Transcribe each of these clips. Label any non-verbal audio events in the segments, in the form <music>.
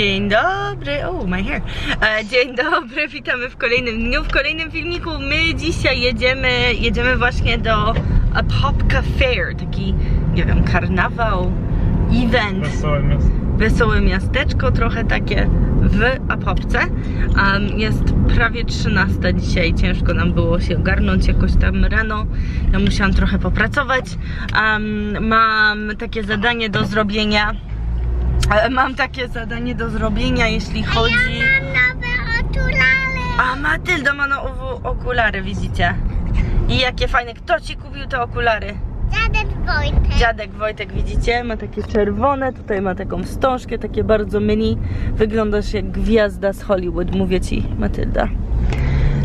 Dzień dobry, oh my hair. E, Dzień dobry, <laughs> witamy w kolejnym dniu, w kolejnym filmiku. My dzisiaj jedziemy, jedziemy właśnie do Apopka Fair, taki, nie wiem, karnawał, event, Wesołe miasto. wesołe miasteczko, trochę takie w Apopce. Um, jest prawie 13 dzisiaj, ciężko nam było się ogarnąć jakoś tam rano. Ja musiałam trochę popracować. Um, mam takie zadanie do zrobienia. Mam takie zadanie do zrobienia, jeśli chodzi. nowe okulary. A Matylda ma nowe okulary, widzicie? I jakie fajne. Kto ci kupił te okulary? Dziadek Wojtek. Dziadek Wojtek, widzicie? Ma takie czerwone, tutaj ma taką wstążkę, takie bardzo mini. Wyglądasz jak gwiazda z Hollywood, mówię ci, Matylda.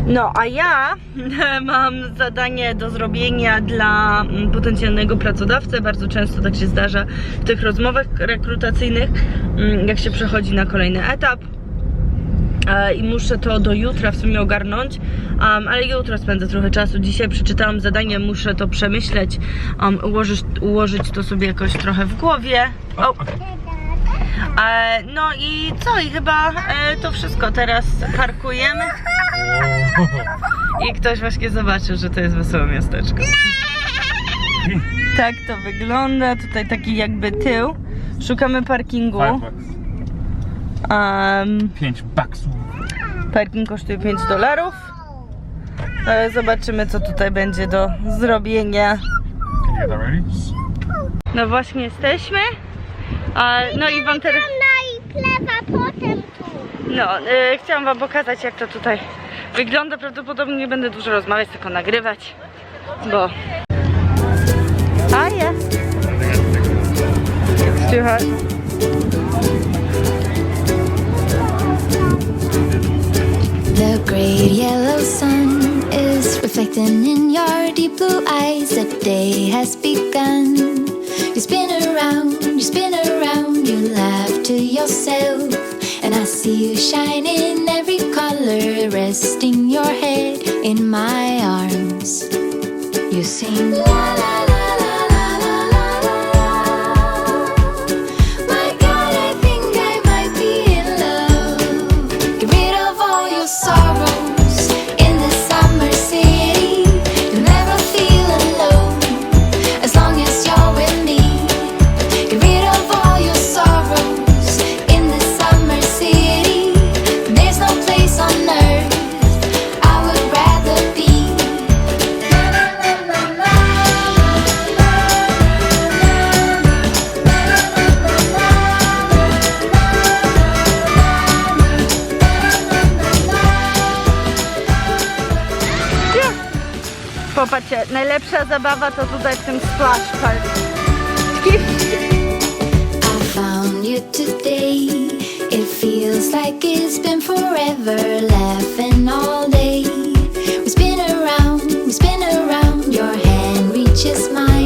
No, a ja <laughs> mam zadanie do zrobienia dla mm, potencjalnego pracodawcy. Bardzo często tak się zdarza w tych rozmowach rekrutacyjnych, mm, jak się przechodzi na kolejny etap. E, I muszę to do jutra w sumie ogarnąć, um, ale jutro spędzę trochę czasu. Dzisiaj przeczytałam zadanie, muszę to przemyśleć, um, ułożyć, ułożyć to sobie jakoś trochę w głowie. O, e, no i co? I chyba e, to wszystko. Teraz parkujemy i ktoś właśnie zobaczył, że to jest wesołe miasteczko. Tak to wygląda. Tutaj taki jakby tył. Szukamy parkingu. Um, 5 baksów. Parking kosztuje 5 dolarów. Ale zobaczymy, co tutaj będzie do zrobienia. No właśnie jesteśmy. A, no i wam teraz. No i plewa potem tu. No, y, chciałam wam pokazać, jak to tutaj wygląda. Prawdopodobnie nie będę dużo rozmawiać, tylko nagrywać. Bo. A jest. It's too hot. The great yellow sun is reflecting in your deep blue eyes. The day has begun. You spin around, you spin around, you laugh to yourself. And I see you shine in every color, resting your head in my arms. You sing la la la Popatrzcie, najlepsza zabawa to tutaj w tym splash. I found you today. It feels like it's been forever, all day. Around, around. Your hand reaches mine.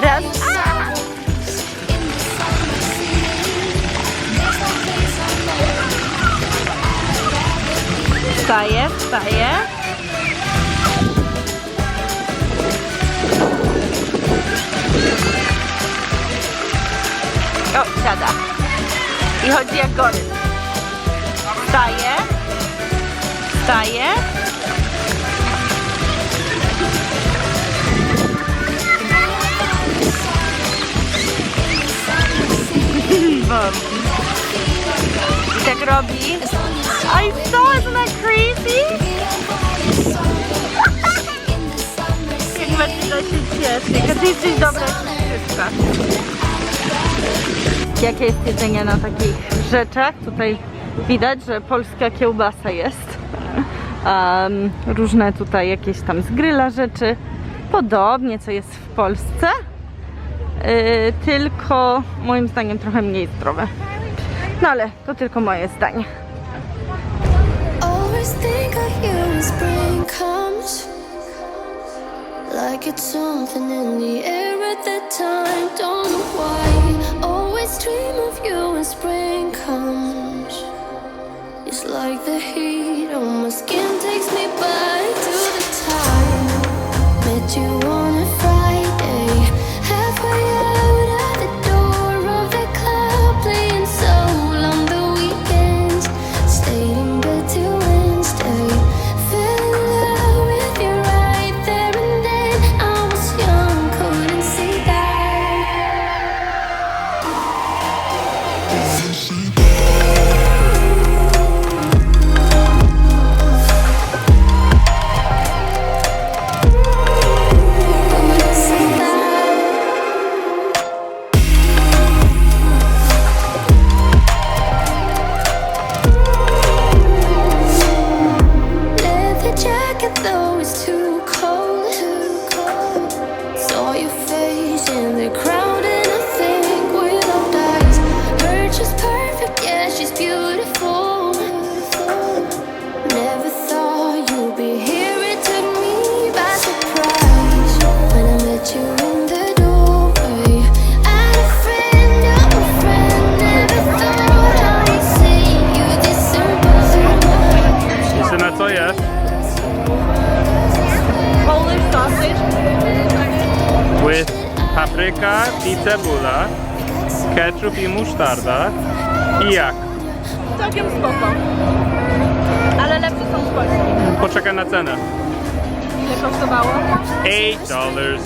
Raz. Wstaję, wstaję. O, siada. I chodzi jak gory. Wstaję. Wstaję. <laughs> I tak robi. I saw, isn't that crazy? <laughs> Jak Martyna się cieszy. Każdy jesteś dobra wszystko. Jakie jest jedzenie na takich rzeczach? Tutaj widać, że polska kiełbasa jest. <laughs> Em, różne tutaj jakieś tam z gryla rzeczy. Podobnie co jest w Polsce. Yy, tylko moim zdaniem trochę mniej zdrowe. No ale to tylko moje zdanie. Like it's something in the air at that time. Don't know why. Always dream of you when spring comes. It's like the heat i cebula, ketchup i musztarda. I jak? Całkiem spoko. Ale lepsze są z Polski. Poczekaj na cenę. Ile kosztowało? 8 dollars.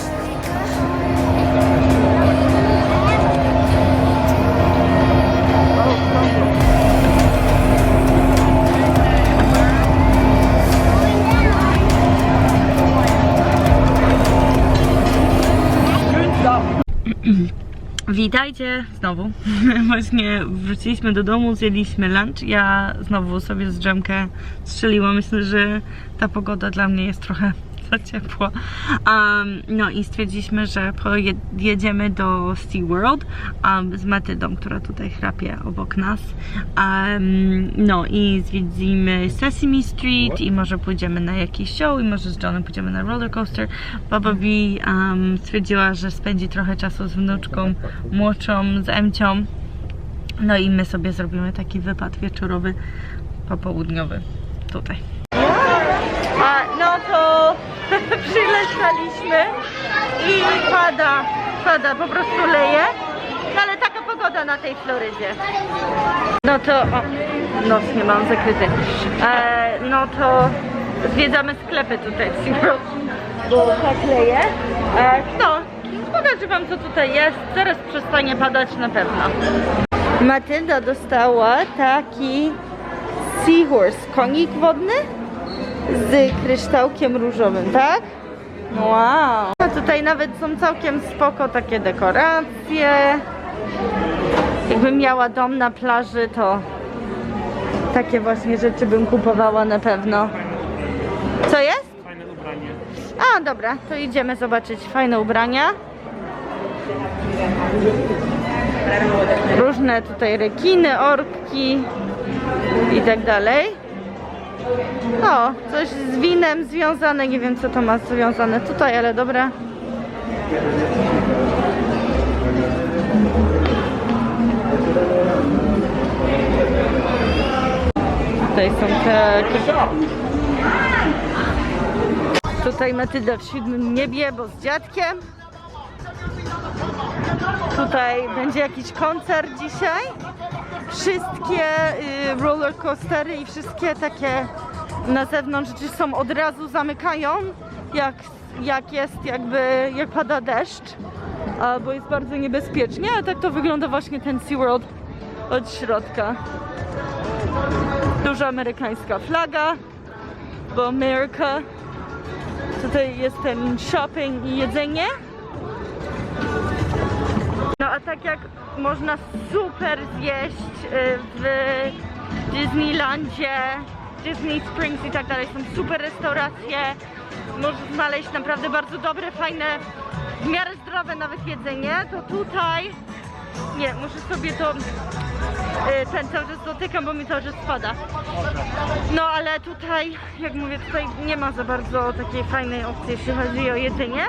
Witajcie znowu. <laughs> Właśnie wróciliśmy do domu, zjedliśmy lunch. Ja znowu sobie z drzemkę strzeliłam. Myślę, że ta pogoda dla mnie jest trochę za ciepła. Um, no i stwierdziliśmy, że pojedziemy do SeaWorld um, z Matydą, która tutaj chrapie obok nas. Um, no i zwiedzimy Sesame Street i może pójdziemy na jakiś show i może z Johnem pójdziemy na roller coaster. Baba B um, stwierdziła, że spędzi trochę czasu z wnuczką młodszą, z Emcią. No i my sobie zrobimy taki wypad wieczorowy, popołudniowy tutaj. No to przylecieliśmy i pada, pada, po prostu leje. No ale taka pogoda na tej Florydzie. No to, o, nos nie mam zakryty. E, no to zwiedzamy sklepy tutaj w SeaWorld, bo tak leje. E, no, pokażę wam co tutaj jest, zaraz przestanie padać na pewno. Matylda dostała taki seahorse, konik wodny z kryształkiem różowym, tak? Wow! A tutaj nawet są całkiem spoko takie dekoracje. Jakbym miała dom na plaży, to takie właśnie rzeczy bym kupowała na pewno. Co jest? Fajne ubranie. A, dobra, to idziemy zobaczyć fajne ubrania. Różne tutaj rekiny, orki i tak dalej. O, coś z winem związane, nie wiem co to ma związane tutaj, ale dobra. Tutaj są takie Tutaj Matylda w siódmym niebie, bo z dziadkiem. Tutaj będzie jakiś koncert dzisiaj. Wszystkie y, roller coastery i wszystkie takie na zewnątrz rzeczy są od razu zamykają, jak, jak jest jakby, jak pada deszcz, bo jest bardzo niebezpiecznie, ale tak to wygląda właśnie ten SeaWorld od środka. Duża amerykańska flaga, bo America Tutaj jest ten shopping i jedzenie. No a tak jak można super zjeść y, w Disneylandzie, Disney Springs i tak dalej, są super restauracje, możesz znaleźć naprawdę bardzo dobre, fajne, w miarę zdrowe nawet jedzenie, to tutaj, nie, muszę sobie to, y, ten cały czas dotykam, bo mi cały czas spada. No ale tutaj, jak mówię, tutaj nie ma za bardzo takiej fajnej opcji, jeśli chodzi o jedzenie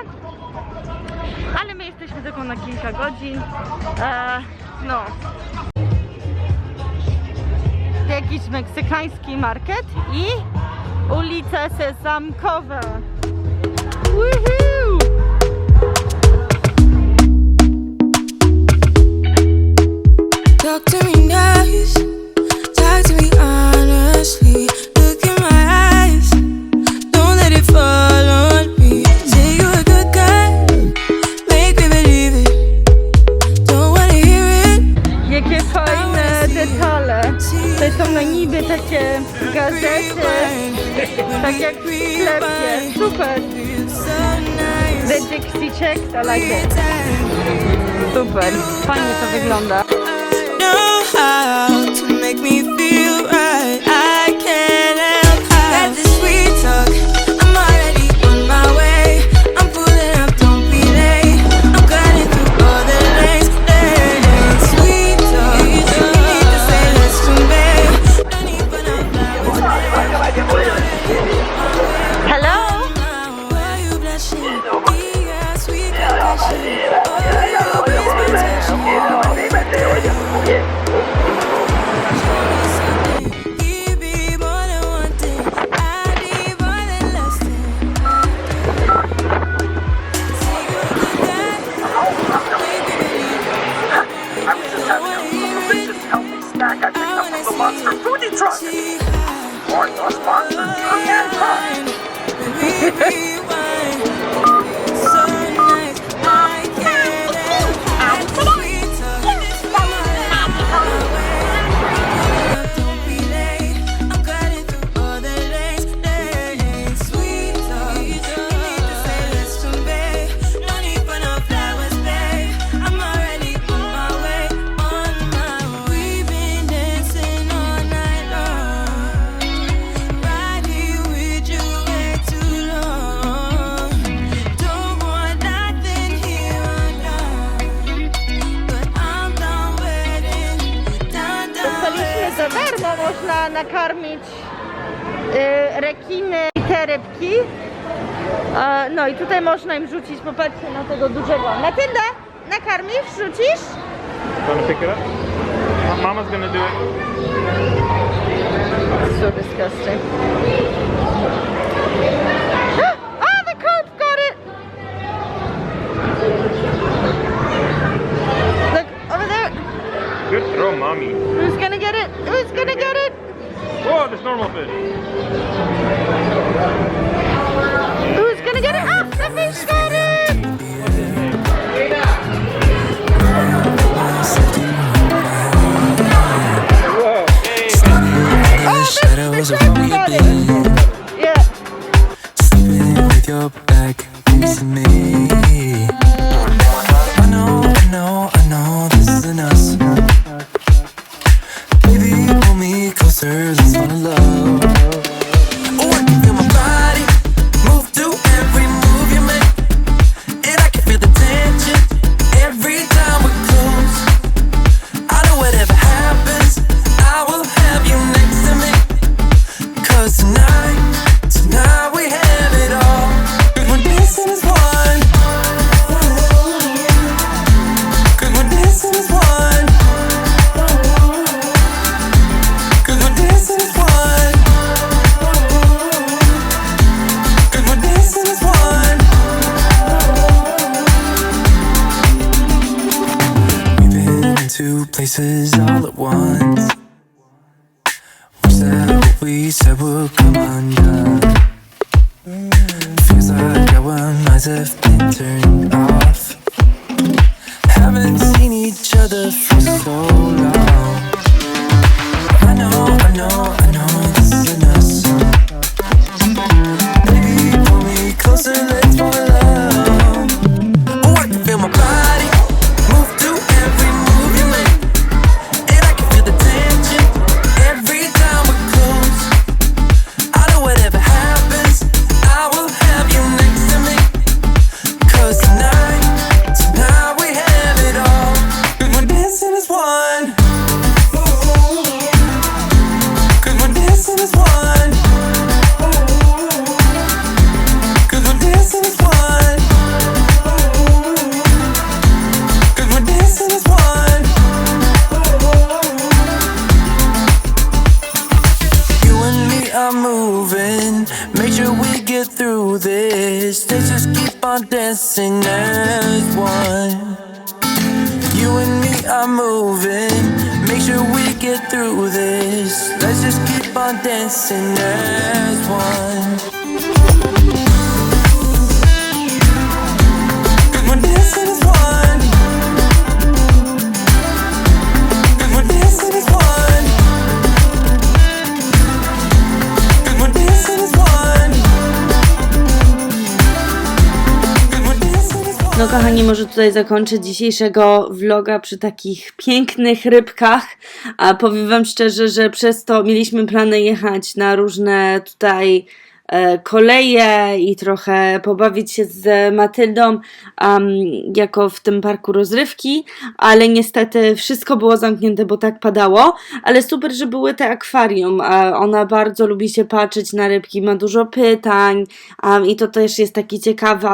ale my jesteśmy tylko na kilka godzin. E, no. Jakiś meksykański market i ulica Sezamkowa. Talk to me nice, talk to me honestly. I like it. nakarmić y, rekiny i te rybki. E, no i tutaj można im rzucić, popatrzcie na tego dużego. Matylda, nakarmisz, rzucisz? Wanna pick it up? Mama's gonna do it. So disgusting. pieces. Get through this. Let's just keep on dancing as one. Kochani, może tutaj zakończę dzisiejszego vloga przy takich pięknych rybkach. A powiem wam szczerze, że przez to mieliśmy plany jechać na różne tutaj koleje i trochę pobawić się z Matyldą um, jako w tym parku rozrywki, ale niestety wszystko było zamknięte, bo tak padało, ale super, że były te akwarium. E, ona bardzo lubi się patrzeć na rybki, ma dużo pytań um, i to też jest taki ciekawy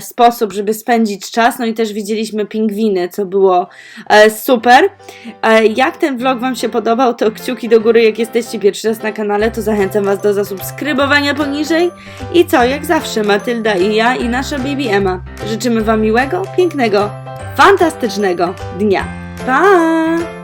sposób, żeby spędzić czas. No i też widzieliśmy pingwiny, co było e, super. E, jak ten vlog Wam się podobał, to kciuki do góry, jak jesteście pierwszy raz na kanale, to zachęcam Was do zasubskrybowania poniżej. I co, jak zawsze, Matylda i ja i nasza baby Emma życzymy Wam miłego, pięknego, fantastycznego dnia. Pa!